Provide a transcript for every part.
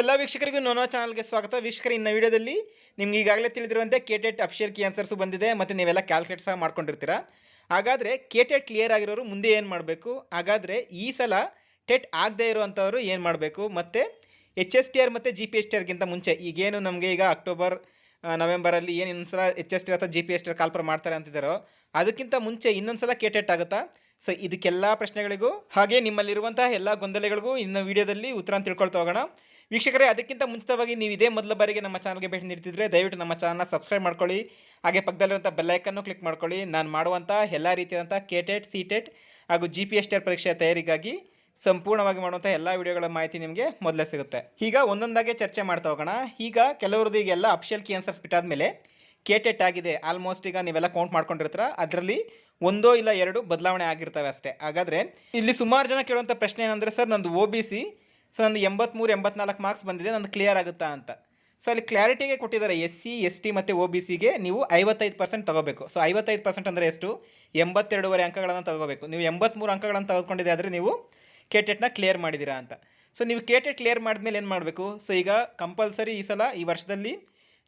ಎಲ್ಲ ವೀಕ್ಷಕರಿಗೂ ನೋನೋ ಚಾನಲ್ಗೆ ಸ್ವಾಗತ. ವೀಕ್ಷಕರ, ಇನ್ನ ವಿಡಿಯೋದಲ್ಲಿ ನಿಮ್ಗೆ ಈಗಾಗಲೇ ತಿಳಿದಿರುವಂತೆ ಕೇಟೆಟ್ ಅಫಿಷಿಯಲ್ ಕೀ ಆನ್ಸರ್ಸು ಬಂದಿದೆ ಮತ್ತು ನೀವೆಲ್ಲ ಕ್ಯಾಲ್ಕುಲೇಟ್ ಸಹ ಮಾಡ್ಕೊಂಡಿರ್ತೀರಾ. ಹಾಗಾದರೆ ಕೇಟೆಟ್ ಕ್ಲಿಯರ್ ಆಗಿರೋರು ಮುಂದೆ ಏನು ಮಾಡಬೇಕು? ಹಾಗಾದರೆ ಈ ಸಲ ಟೆಟ್ ಆಗದೇ ಇರುವಂಥವ್ರು ಏನು ಮಾಡಬೇಕು? ಮತ್ತು ಎಚ್ ಎಸ್ ಟಿ ಆರ್ ಮತ್ತು ಜಿ ಪಿ ಎಸ್ ಟಿ ಆರ್ಗಿಂತ ಮುಂಚೆ, ಈಗೇನು ನಮಗೆ ಈಗ ಅಕ್ಟೋಬರ್ ನವೆಂಬರಲ್ಲಿ ಏನು ಇನ್ನೊಂದ್ಸಲ ಎಚ್ ಎಸ್ ಟಿ ಅಥವಾ G P S T R call for ಮಾಡ್ತಾರೆ ಅಂತಿದ್ದಾರೋ ಅದಕ್ಕಿಂತ ಮುಂಚೆ ಇನ್ನೊಂದು ಸಲ ಕೇಟೆಟ್ ಆಗುತ್ತಾ? ಸೊ ಇದಕ್ಕೆಲ್ಲ ಪ್ರಶ್ನೆಗಳಿಗೂ ಹಾಗೆ ನಿಮ್ಮಲ್ಲಿರುವಂತಹ ಎಲ್ಲ ಗೊಂದಲಗಳಿಗೂ ಇನ್ನು ವಿಡಿಯೋದಲ್ಲಿ ಉತ್ತರ ತಿಳ್ಕೊಳ್ತಾ ಹೋಗೋಣ. ವೀಕ್ಷಕರೇ, ಅದಕ್ಕಿಂತ ಮುಂಚಿತವಾಗಿ ನೀವು ಇದೇ ಮೊದಲ ಬಾರಿಗೆ ನಮ್ಮ ಚಾನಲ್ಗೆ ಭೇಟಿ ನೀಡ್ತಿದ್ರೆ ದಯವಿಟ್ಟು ನಮ್ಮ ಚಾನಲ್ನ ಸಬ್ಸ್ಕ್ರೈಬ್ ಮಾಡ್ಕೊಳ್ಳಿ. ಹಾಗೆ ಪಕ್ಕದಲ್ಲಿರುವಂಥ ಬೆಲ್ಲೈಕನ್ನು ಕ್ಲಿಕ್ ಮಾಡ್ಕೊಳ್ಳಿ. ನಾನು ಮಾಡುವಂಥ ಎಲ್ಲ ರೀತಿಯಾದಂಥ ಕೆಟೆಟ್ ಸಿ ಟೆಟ್ ಹಾಗೂ G P S T R ಪರೀಕ್ಷೆಯ ತಯಾರಿಗಾಗಿ ಸಂಪೂರ್ಣವಾಗಿ ಮಾಡುವಂಥ ಎಲ್ಲ ವಿಡಿಯೋಗಳ ಮಾಹಿತಿ ನಿಮಗೆ ಮೊದಲೇ ಸಿಗುತ್ತೆ. ಈಗ ಒಂದೊಂದಾಗೆ ಚರ್ಚೆ ಮಾಡ್ತಾ ಹೋಗೋಣ. ಈಗ ಕೆಲವರದ್ದು ಈಗೆಲ್ಲ official key answers K TET ಆಗಿದೆ. ಆಲ್ಮೋಸ್ಟ್ ಈಗ ನೀವೆಲ್ಲ ಕೌಂಟ್ ಮಾಡ್ಕೊಂಡಿರ್ತೀರ. ಅದರಲ್ಲಿ ಒಂದೋ ಇಲ್ಲ ಎರಡು ಬದಲಾವಣೆ ಆಗಿರ್ತವೆ ಅಷ್ಟೇ. ಹಾಗಾದರೆ ಇಲ್ಲಿ ಸುಮಾರು ಜನ ಕೇಳುವಂಥ ಪ್ರಶ್ನೆ ಏನಂದರೆ, ಸರ್, ನಂದು ಒ ಬಿ ಸಿ ಸೊ ನಂದು ಎಂಬತ್ತ್ಮೂರು ಎಂಬತ್ನಾಲ್ಕು ಮಾರ್ಕ್ಸ್ ಬಂದಿದೆ, ನಂದು ಕ್ಲಿಯರ್ ಆಗುತ್ತಾ ಅಂತ. ಸೊ ಅಲ್ಲಿ ಕ್ಲಾರಿಟಿಗೆ ಕೊಟ್ಟಿದ್ದಾರೆ ಎಸ್ ಸಿ ಎಸ್ ಟಿ ಮತ್ತು ಒ ಬಿ ಸಿಗೆ ನೀವು ಐವತ್ತೈದು ಪರ್ಸೆಂಟ್ ತಗೋಬೇಕು. ಸೊ ಐವತ್ತೈದು ಪರ್ಸೆಂಟ್ ಅಂದರೆ ಎಷ್ಟು? ಎಂಬತ್ತೆರಡೂವರೆ ಅಂಕಗಳನ್ನು ತಗೋಬೇಕು. ನೀವು ಎಂಬತ್ತ್ಮೂರು ಅಂಕಗಳನ್ನು ತೆಗೆದುಕೊಂಡಿದೆ ಆದರೆ ನೀವು ಕೆ ಕೆಟೆಟ್ನ ಕ್ಲಿಯರ್ ಮಾಡಿದ್ದೀರಾ ಅಂತ. ಸೊ ನೀವು ಕೆ ಟೆಟ್ ಕ್ಲಿಯರ್ ಮಾಡಿದ್ಮೇಲೆ ಏನು ಮಾಡಬೇಕು? ಸೊ ಈಗ ಕಂಪಲ್ಸರಿ ಈ ಸಲ ಈ ವರ್ಷದಲ್ಲಿ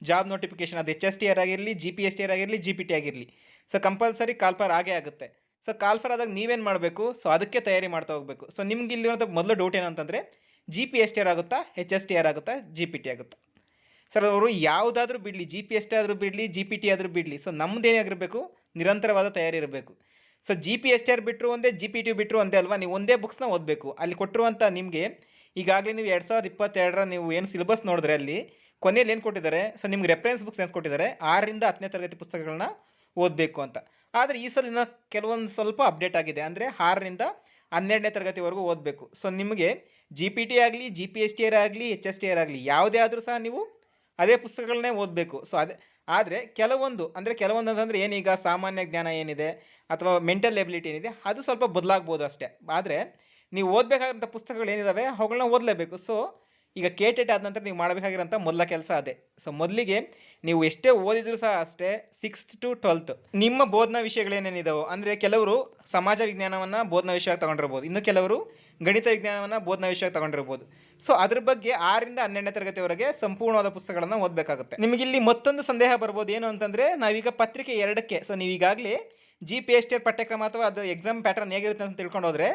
ಜಾಬ್ ನೋಟಿಫಿಕೇಶನ್ ಅದು ಎಚ್ ಎಸ್ ಟಿ ಆರ್ ಆಗಿರಲಿ G P S T R ಆಗಿರಲಿ ಜಿ ಪಿ ಟಿ ಆಗಿರಲಿ. ಸೊ ಕಂಪಲ್ಸರಿ ಕಾಲ್ಫರ್ ಆಗೇ ಆಗುತ್ತೆ. ಸೊ ಕಾಲ್ಫರ್ ಆದಾಗ ನೀವೇನು ಮಾಡಬೇಕು? ಸೊ ಅದಕ್ಕೆ ತಯಾರಿ ಮಾಡ್ತಾ ಹೋಗಬೇಕು. ಸೊ ನಿಮ್ಗೆ ಇಲ್ಲಿರುವಂಥ ಮೊದಲು ಡೌಟ್ ಏನಂತಂದರೆ G P S T R ಆಗುತ್ತಾ? ಎಚ್ ಎಸ್ ಟಿ ಆರ್ ಆಗುತ್ತಾ? ಜಿ ಪಿ ಟಿ ಆಗುತ್ತಾ? ಸರ್ ಅವರು ಯಾವುದಾದ್ರೂ ಬಿಡಲಿ ಜಿ ಪಿ ಎಸ್ ಟಿ ಆದರೂ ಬಿಡಲಿ ಜಿ ಪಿ ಟಿ ಆದರೂ ಬಿಡಲಿ ಸೊ ನಮ್ಮದೇನಾಗಿರಬೇಕು ನಿರಂತರವಾದ ತಯಾರಿ ಇರಬೇಕು. So G P S T R ಬಿಟ್ಟರು ಒಂದೇ ಜಿ ಪಿ ಟಿ ಬಿಟ್ಟರು ಒಂದೇ ಅಲ್ವಾ? ನೀವು ಒಂದೇ ಬುಕ್ಸ್ನ ಓದಬೇಕು. ಅಲ್ಲಿ ಕೊಟ್ಟಿರುವಂಥ ನಿಮಗೆ ಈಗಾಗಲೇ ನೀವು ಎರಡು ಸಾವಿರದ ಇಪ್ಪತ್ತೆರಡರ ನೀವು ಏನು ಸಿಲೆಬಸ್ ನೋಡಿದ್ರೆ ಅಲ್ಲಿ, ಕೊನೆಯಲ್ಲಿ ಏನು ಕೊಟ್ಟಿದ್ದಾರೆ? ಸೊ ನಿಮ್ಗೆ ರೆಫರೆನ್ಸ್ ಬುಕ್ಸ್ ಏನು ಕೊಟ್ಟಿದ್ದಾರೆ? ಆರರಿಂದ ಹತ್ತನೇ ತರಗತಿ ಪುಸ್ತಕಗಳನ್ನ ಓದಬೇಕು ಅಂತ. ಆದರೆ ಈ ಸಲ ಇನ್ನು ಕೆಲವೊಂದು ಸ್ವಲ್ಪ ಅಪ್ಡೇಟ್ ಆಗಿದೆ. ಅಂದರೆ ಆರರಿಂದ ಹನ್ನೆರಡನೇ ತರಗತಿವರೆಗೂ ಓದಬೇಕು. ಸೊ ನಿಮಗೆ ಜಿ ಪಿ ಟಿ ಆಗಲಿ G P S T R ಆಗಲಿ ಎಚ್ ಎಸ್ ಟಿ ಆರ್ ಆಗಲಿ ಯಾವುದೇ ಆದರೂ ಸಹ ನೀವು ಅದೇ ಪುಸ್ತಕಗಳನ್ನೇ ಓದಬೇಕು. ಸೊ ಅದೇ, ಆದರೆ ಕೆಲವೊಂದು, ಅಂದರೆ ಕೆಲವೊಂದು ಅಂತಂದರೆ ಏನೀಗ ಸಾಮಾನ್ಯ ಜ್ಞಾನ ಏನಿದೆ ಅಥವಾ ಮೆಂಟಲ್ ಎಬಿಲಿಟಿ ಏನಿದೆ, ಅದು ಸ್ವಲ್ಪ ಬದಲಾಗ್ಬೋದು ಅಷ್ಟೇ. ಆದರೆ ನೀವು ಓದಬೇಕಾದಂಥ ಪುಸ್ತಕಗಳು ಏನಿದ್ದಾವೆ ಅವುಗಳನ್ನ ಓದಲೇಬೇಕು. ಸೊ ಈಗ ಕೆ ಟೆಟ್ ಆದ ನಂತರ ನೀವು ಮಾಡಬೇಕಾಗಿರೋಂಥ ಮೊದಲ ಕೆಲಸ ಅದೇ. ಸೊ ಮೊದಲಿಗೆ ನೀವು ಎಷ್ಟೇ ಓದಿದ್ರು ಸಹ ಅಷ್ಟೇ ಸಿಕ್ಸ್ತ್ ಟು ಟ್ವೆಲ್ತ್ ನಿಮ್ಮ ಬೋಧನಾ ವಿಷಯಗಳೇನೇನಿದಾವೆ, ಅಂದರೆ ಕೆಲವರು ಸಮಾಜ ವಿಜ್ಞಾನವನ್ನು ಬೋಧನಾ ವಿಷಯವಾಗಿ ತಗೊಂಡಿರ್ಬೋದು. ಇನ್ನು ಕೆಲವರು ಗಣಿತ ವಿಜ್ಞಾನವನ್ನು ಬೋಧನಾ ವಿಷಯವಾಗಿ ತಗೊಂಡಿರ್ಬೋದು. ಸೊ ಅದ್ರ ಬಗ್ಗೆ ಆರರಿಂದ ಹನ್ನೆರಡನೇ ತರಗತಿವರೆಗೆ ಸಂಪೂರ್ಣವಾದ ಪುಸ್ತಕಗಳನ್ನು ಓದಬೇಕಾಗುತ್ತೆ. ನಿಮಗೆ ಇಲ್ಲಿ ಮತ್ತೊಂದು ಸಂದೇಹ ಬರ್ಬೋದು. ಏನು ಅಂತಂದರೆ, ನಾವೀಗ ಪತ್ರಿಕೆ ಎರಡಕ್ಕೆ ಸೊ ನೀವು ಈಗಾಗಲೇ ಜಿ ಪಿ ಎಸ್ ಟಿ ಪಠ್ಯಕ್ರಮ ಅಥವಾ ಅದು ಎಕ್ಸಾಮ್ ಪ್ಯಾಟರ್ನ್ ಹೇಗಿರುತ್ತೆ ಅಂತ ತಿಳ್ಕೊಂಡು ಹೋದರೆ,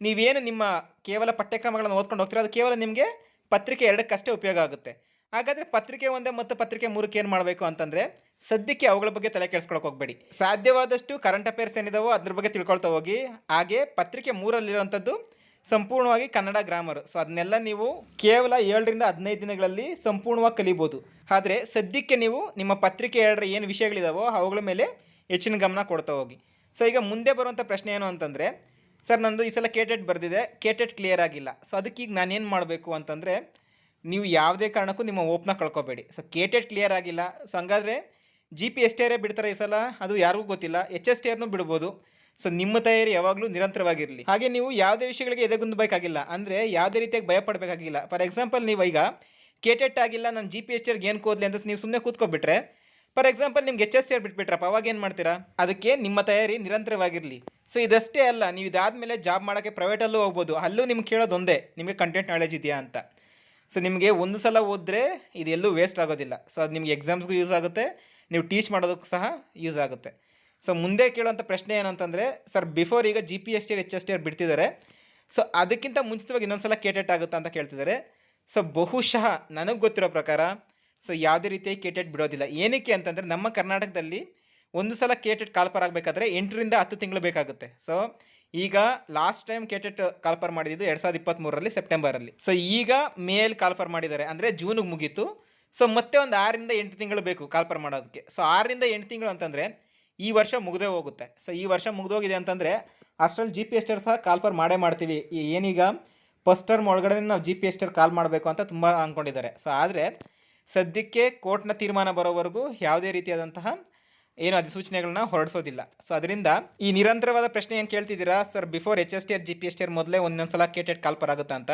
ನೀವೇನು ನಿಮ್ಮ ಕೇವಲ ಪಠ್ಯಕ್ರಮಗಳನ್ನು ಓದ್ಕೊಂಡು ಹೋಗ್ತೀರಾ? ಅದು ಕೇವಲ ನಿಮಗೆ ಪತ್ರಿಕೆ ಎರಡಕ್ಕಷ್ಟೇ ಉಪಯೋಗ ಆಗುತ್ತೆ. ಹಾಗಾದರೆ ಪತ್ರಿಕೆ ಒಂದೇ ಮತ್ತು ಪತ್ರಿಕೆ ಮೂರಕ್ಕೆ ಏನು ಮಾಡಬೇಕು ಅಂತಂದರೆ ಸದ್ಯಕ್ಕೆ ಅವುಗಳ ಬಗ್ಗೆ ತಲೆ ಕೆಡಿಸ್ಕೊಳಕ್ಕೆ ಹೋಗಬೇಡಿ. ಸಾಧ್ಯವಾದಷ್ಟು ಕರೆಂಟ್ ಅಫೇರ್ಸ್ ಏನಿದಾವೋ ಅದ್ರ ಬಗ್ಗೆ ತಿಳ್ಕೊಳ್ತಾ ಹೋಗಿ. ಹಾಗೆ ಪತ್ರಿಕೆ ಮೂರಲ್ಲಿರುವಂಥದ್ದು ಸಂಪೂರ್ಣವಾಗಿ ಕನ್ನಡ ಗ್ರಾಮರು ಸೊ ಅದನ್ನೆಲ್ಲ ನೀವು ಕೇವಲ ಏಳರಿಂದ ಹದಿನೈದು ದಿನಗಳಲ್ಲಿ ಸಂಪೂರ್ಣವಾಗಿ ಕಲಿಬೋದು. ಆದರೆ ಸದ್ಯಕ್ಕೆ ನೀವು ನಿಮ್ಮ ಪತ್ರಿಕೆ ಎರಡರ ಏನು ವಿಷಯಗಳಿದಾವೋ ಅವುಗಳ ಮೇಲೆ ಹೆಚ್ಚಿನ ಗಮನ ಕೊಡ್ತಾ ಹೋಗಿ. ಸೊ ಈಗ ಮುಂದೆ ಬರುವಂಥ ಪ್ರಶ್ನೆ ಏನು ಅಂತಂದರೆ ಸರ್, ನಂದು ಈ ಸಲ ಕೇಟೆಟ್ ಬರೆದಿದೆ. ಕೇಟೆಟ್ ಕ್ಲಿಯರ್ ಆಗಿಲ್ಲ. ಸೊ ಅದಕ್ಕೆ ಈಗ ನಾನೇನು ಮಾಡಬೇಕು ಅಂತಂದರೆ, ನೀವು ಯಾವುದೇ ಕಾರಣಕ್ಕೂ ನಿಮ್ಮ ಓಪ್ನ ಕಳ್ಕೊಬೇಡಿ. ಸೊ ಕೇಟೆಟ್ ಕ್ಲಿಯರ್ ಆಗಿಲ್ಲ. ಸೊ ಹಂಗಾದರೆ ಜಿ ಪಿ ಎಸ್ ಟಿ ಬಿಡ್ತಾರೆ ಈ ಸಲ? ಅದು ಯಾರಿಗೂ ಗೊತ್ತಿಲ್ಲ. ಎಚ್ ಎಸ್ ಟಿ ಆರ್ನೂ ಬಿಡ್ಬೋದು. ಸೊ ನಿಮ್ಮ ತಯಾರಿ ಯಾವಾಗಲೂ ನಿರಂತರವಾಗಿರಲಿ. ಹಾಗೆ ನೀವು ಯಾವುದೇ ವಿಷಯಗಳಿಗೆ ಎದೆಗುಂದಬೇಕಾಗಿಲ್ಲ. ಅಂದರೆ ಯಾವುದೇ ರೀತಿಯಾಗಿ ಭಯಪಡಬೇಕಾಗಿಲ್ಲ. ಫಾರ್ ಎಕ್ಸಾಂಪಲ್ ನೀವು ಈಗ ಕೇಟೆಟ್ ಆಗಿಲ್ಲ. ನಾನು ಜಿ ಪಿ ಎಸ್ ಟಿ ಆರ್ಗೆ ಏನು ಕೂದಲಿ ಅಂತ ನೀವು ಸುಮ್ಮನೆ ಕೂತ್ಕೊಬಿಟ್ರೆ ಫಾರ್ ಎಕ್ಸಾಂಪಲ್ ನಿಮ್ಗೆ ಎಚ್ ಎಸ್ ಟಿ ಆರ್ ಬಿಟ್ಬಿಟ್ರಪ್ಪ, ಅವಾಗ ಏನು ಮಾಡ್ತೀರಾ? ಅದಕ್ಕೆ ನಿಮ್ಮ ತಯಾರಿ ನಿರಂತರವಾಗಿರಲಿ. ಸೊ ಇದಷ್ಟೇ ಅಲ್ಲ, ನೀವು ಇದಾದಮೇಲೆ ಜಾಬ್ ಮಾಡೋಕ್ಕೆ ಪ್ರೈವೇಟಲ್ಲೂ ಹೋಗ್ಬೋದು. ಅಲ್ಲೂ ನಿಮ್ಗೆ ಕೇಳೋದು ಒಂದೇ, ನಿಮಗೆ ಕಂಟೆಂಟ್ ನಾಲೆಜ್ ಇದೆಯಾ ಅಂತ. ಸೊ ನಿಮಗೆ ಒಂದು ಸಲ ಓದಿದ್ರೆ ಇದೆಲ್ಲೂ ವೇಸ್ಟ್ ಆಗೋದಿಲ್ಲ. ಸೊ ಅದು ನಿಮಗೆ ಎಕ್ಸಾಮ್ಸ್ಗೂ ಯೂಸ್ ಆಗುತ್ತೆ, ನೀವು ಟೀಚ್ ಮಾಡೋದಕ್ಕೂ ಸಹ ಯೂಸ್ ಆಗುತ್ತೆ. ಸೊ ಮುಂದೆ ಕೇಳುವಂಥ ಪ್ರಶ್ನೆ ಏನಂತಂದರೆ ಸರ್ ಬಿಫೋರ್ ಈಗ G P S T H S T R ಬಿಡ್ತಿದ್ದಾರೆ. So ಅದಕ್ಕಿಂತ ಮುಂಚಿತವಾಗಿ ಇನ್ನೊಂದು ಸಲ ಕೇಟೆಟ್ ಆಗುತ್ತಾ ಅಂತ ಕೇಳ್ತಿದ್ದಾರೆ. ಸೊ ಬಹುಶಃ ನನಗೆ ಗೊತ್ತಿರೋ ಪ್ರಕಾರ ಸೊ ಯಾವುದೇ ರೀತಿಯಾಗಿ ಕೇಟೆಟ್ ಬಿಡೋದಿಲ್ಲ. ಏನಕ್ಕೆ ಅಂತಂದರೆ, ನಮ್ಮ ಕರ್ನಾಟಕದಲ್ಲಿ ಒಂದು ಸಲ ಕೇಟೆಟ್ ಕಾಲ್ಪರ್ ಆಗಬೇಕಾದ್ರೆ ಎಂಟರಿಂದ ಹತ್ತು ತಿಂಗಳು ಬೇಕಾಗುತ್ತೆ. ಸೊ ಈಗ ಲಾಸ್ಟ್ ಟೈಮ್ ಕೇಟೆಟ್ ಕಾಲ್ಪರ್ ಮಾಡಿದ್ದು ಎರಡು ಸಾವಿರದ ಇಪ್ಪತ್ತ್ಮೂರರಲ್ಲಿ ಸೆಪ್ಟೆಂಬರಲ್ಲಿ ಸೊ ಈಗ ಮೇಲ್ ಕಾಲ್ಪರ್ ಮಾಡಿದ್ದಾರೆ ಅಂದರೆ ಜೂನಿಗೆ ಮುಗೀತು. ಸೊ ಮತ್ತೆ ಒಂದು ಆರರಿಂದ ಎಂಟು ತಿಂಗಳು ಬೇಕು ಕಾಲ್ಪರ್ ಮಾಡೋದಕ್ಕೆ. ಸೊ ಆರರಿಂದ ಎಂಟು ತಿಂಗಳು ಅಂತಂದರೆ ಈ ವರ್ಷ ಮುಗ್ದೇ ಹೋಗುತ್ತೆ. ಸೊ ಈ ವರ್ಷ ಮುಗ್ದೋಗಿದೆ ಅಂತಂದರೆ ಅಷ್ಟರಲ್ಲಿ ಜಿ ಪಿ ಎಸ್ ಸಹ ಕಾಲ್ಫರ್ ಮಾಡೇ ಮಾಡ್ತೀವಿ. ಏನೀಗ ಫಸ್ಟ್ ಟರ್ಮ್ ಒಳಗಡೆ ನಾವು ಜಿ ಪಿ ಎಸ್ ಕಾಲ್ ಮಾಡಬೇಕು ಅಂತ ತುಂಬ ಅಂದ್ಕೊಂಡಿದ್ದಾರೆ ಸೊ ಆದರೆ ಸದ್ಯಕ್ಕೆ ಕೋರ್ಟ್ನ ತೀರ್ಮಾನ ಬರೋವರೆಗೂ ಯಾವುದೇ ರೀತಿಯಾದಂತಹ ಏನು ಅಧಿಸೂಚನೆಗಳನ್ನ ಹೊರಡಿಸೋದಿಲ್ಲ. ಸೊ ಅದರಿಂದ ಈ ನಿರಂತರವಾದ ಪ್ರಶ್ನೆ ಏನು ಕೇಳ್ತಿದ್ದೀರಾ? Sir before H S T R G P S T R ಮೊದಲೇ ಒಂದೊಂದು ಸಲ ಕೇಟೆಡ್ ಕಾಲ್ಪರ್ ಆಗುತ್ತಾ ಅಂತ.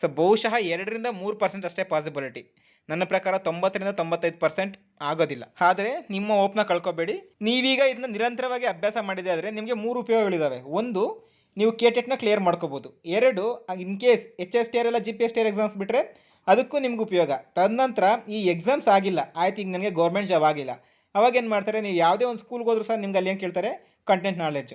ಸೊ ಬಹುಶಃ ಎರಡರಿಂದ ಮೂರು ಪರ್ಸೆಂಟ್ ಅಷ್ಟೇ ಪಾಸಿಬಿಲಿಟಿ ನನ್ನ ಪ್ರಕಾರ ತೊಂಬತ್ತರಿಂದ ತೊಂಬತ್ತೈದು ಪರ್ಸೆಂಟ್ ಆಗೋದಿಲ್ಲ. ಆದರೆ ನಿಮ್ಮ ಓಪ್ನ ಕಳ್ಕೊಬೇಡಿ. ನೀವೀಗ ಇದನ್ನ ನಿರಂತರವಾಗಿ ಅಭ್ಯಾಸ ಮಾಡಿದೆ ಆದರೆ ನಿಮಗೆ ಮೂರು ಉಪಯೋಗಗಳಿದ್ದಾವೆ ಒಂದು, ನೀವು ಕೇಟೆಟ್ನ ಕ್ಲಿಯರ್ ಮಾಡ್ಕೋಬೋದು. ಎರಡು in case H S T R ಎಲ್ಲ G P S T R exams ಬಿಟ್ಟರೆ ಅದಕ್ಕೂ ನಿಮ್ಗೆ ಉಪಯೋಗ. ತದನಂತರ ಈ ಎಕ್ಸಾಮ್ಸ್ ಆಗಿಲ್ಲ. ಆಯ್ತು ಈಗ ನನಗೆ ಗೌರ್ಮೆಂಟ್ ಜಾಬ್ ಆಗಿಲ್ಲ. ಅವಾಗ ಏನು ಮಾಡ್ತಾರೆ, ನೀವು ಯಾವುದೇ ಒಂದು ಸ್ಕೂಲ್ಗೆ ಹೋದ್ರೂ ಸಹ ನಿಮ್ಗೆ ಅಲ್ಲಿ ಏನು ಕೇಳ್ತಾರೆ? ಕಂಟೆಂಟ್ ನಾಲೆಡ್ಜ್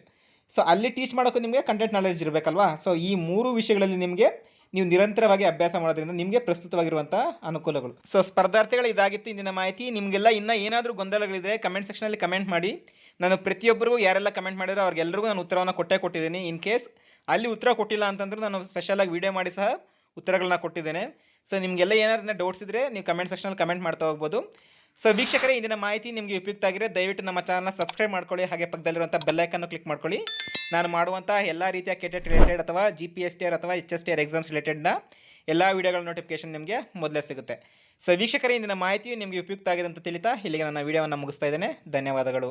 ಸೊ ಅಲ್ಲಿ ಟೀಚ್ ಮಾಡೋಕ್ಕೂ ನಿಮಗೆ ಕಂಟೆಂಟ್ ನಾಲೆಡ್ಜ್ ಇರಬೇಕಲ್ವಾ? ಸೊ ಈ ಮೂರು ವಿಷಯಗಳಲ್ಲಿ ನಿಮಗೆ ನೀವು ನಿರಂತರವಾಗಿ ಅಭ್ಯಾಸ ಮಾಡೋದ್ರಿಂದ ನಿಮಗೆ ಪ್ರಸ್ತುತವಾಗಿರುವಂಥ ಅನುಕೂಲಗಳು. ಸೊ ಸ್ಪರ್ಧಾರ್ಥಿಗಳು ಇದಾಗಿತ್ತು ಇಂದಿನ ಮಾಹಿತಿ. ನಿಮಗೆಲ್ಲ ಇನ್ನೂ ಏನಾದರೂ ಗೊಂದಲಗಳಿದ್ರೆ ಕಮೆಂಟ್ ಸೆಕ್ಷನಲ್ಲಿ ಕಮೆಂಟ್ ಮಾಡಿ. ನಾನು ಪ್ರತಿಯೊಬ್ಬರಿಗೂ ಯಾರೆಲ್ಲ ಕಮೆಂಟ್ ಮಾಡಿರೋ ಅವ್ರಿಗೆಲ್ಲರಿಗೂ ನಾನು ಉತ್ತರವನ್ನು ಕೊಟ್ಟೇ ಕೊಟ್ಟಿದ್ದೀನಿ. ಇನ್ ಕೇಸ್ ಅಲ್ಲಿ ಉತ್ತರ ಕೊಟ್ಟಿಲ್ಲ ಅಂತಂದ್ರೆ ನಾನು ಸ್ಪೆಷಲಾಗಿ ವೀಡಿಯೋ ಮಾಡಿ ಸಹ ಉತ್ತರಗಳನ್ನ ಕೊಟ್ಟಿದ್ದೇನೆ. ಸೊ ನಿಮಗೆಲ್ಲ ಏನಾದ್ರು ಡೌಟ್ಸ್ ಇದ್ದರೆ ನೀವು ಕಮೆಂಟ್ ಸೆಕ್ಷನಲ್ಲಿ ಕಮೆಂಟ್ ಮಾಡ್ತಾ ಹೋಗ್ಬೋದು. ಸೊ ವೀಕ್ಷಕರೇ, ಇಂದಿನ ಮಾಹಿತಿ ನಿಮಗೆ ಉಪಯುಕ್ತ ಆಗಿದೆ. ದಯವಿಟ್ಟು ನಮ್ಮ ಚಾನಲ್ನ ಸಬ್ಸ್ಕ್ರೈಬ್ ಮಾಡ್ಕೊಳ್ಳಿ, ಹಾಗೆ ಪಕ್ಕದಲ್ಲಿರುವಂಥ ಬೆಲ್ಲೈಕನ್ನು ಕ್ಲಿಕ್ ಮಾಡ್ಕೊಳ್ಳಿ. ನಾನು ಮಾಡುವಂಥ ಎಲ್ಲ ರೀತಿಯ ಕೆಟೆಟ್ ರಿಲೇಟೆಡ್ ಅಥವಾ G P S T R ಅಥವಾ H S T R exams ರಿಲೇಟೆಡ್ನ ಎಲ್ಲ ವೀಡಿಯೋಗಳ ನೋಟಿಫಿಕೇಶನ್ ನಿಮಗೆ ಮೊದಲೇ ಸಿಗುತ್ತೆ. ಸೊ ವೀಕ್ಷಕರೇ, ಇಂದಿನ ಮಾಹಿತಿಯು ನಿಮಗೆ ಉಪಯುಕ್ತ ಆಗಿದೆ ಅಂತ ತಿಳಿತಾ ಇಲ್ಲಿಗೆ ನನ್ನ ವೀಡಿಯೋವನ್ನು ಮುಗಿಸ್ತಾ ಇದ್ದೇನೆ. ಧನ್ಯವಾದಗಳು.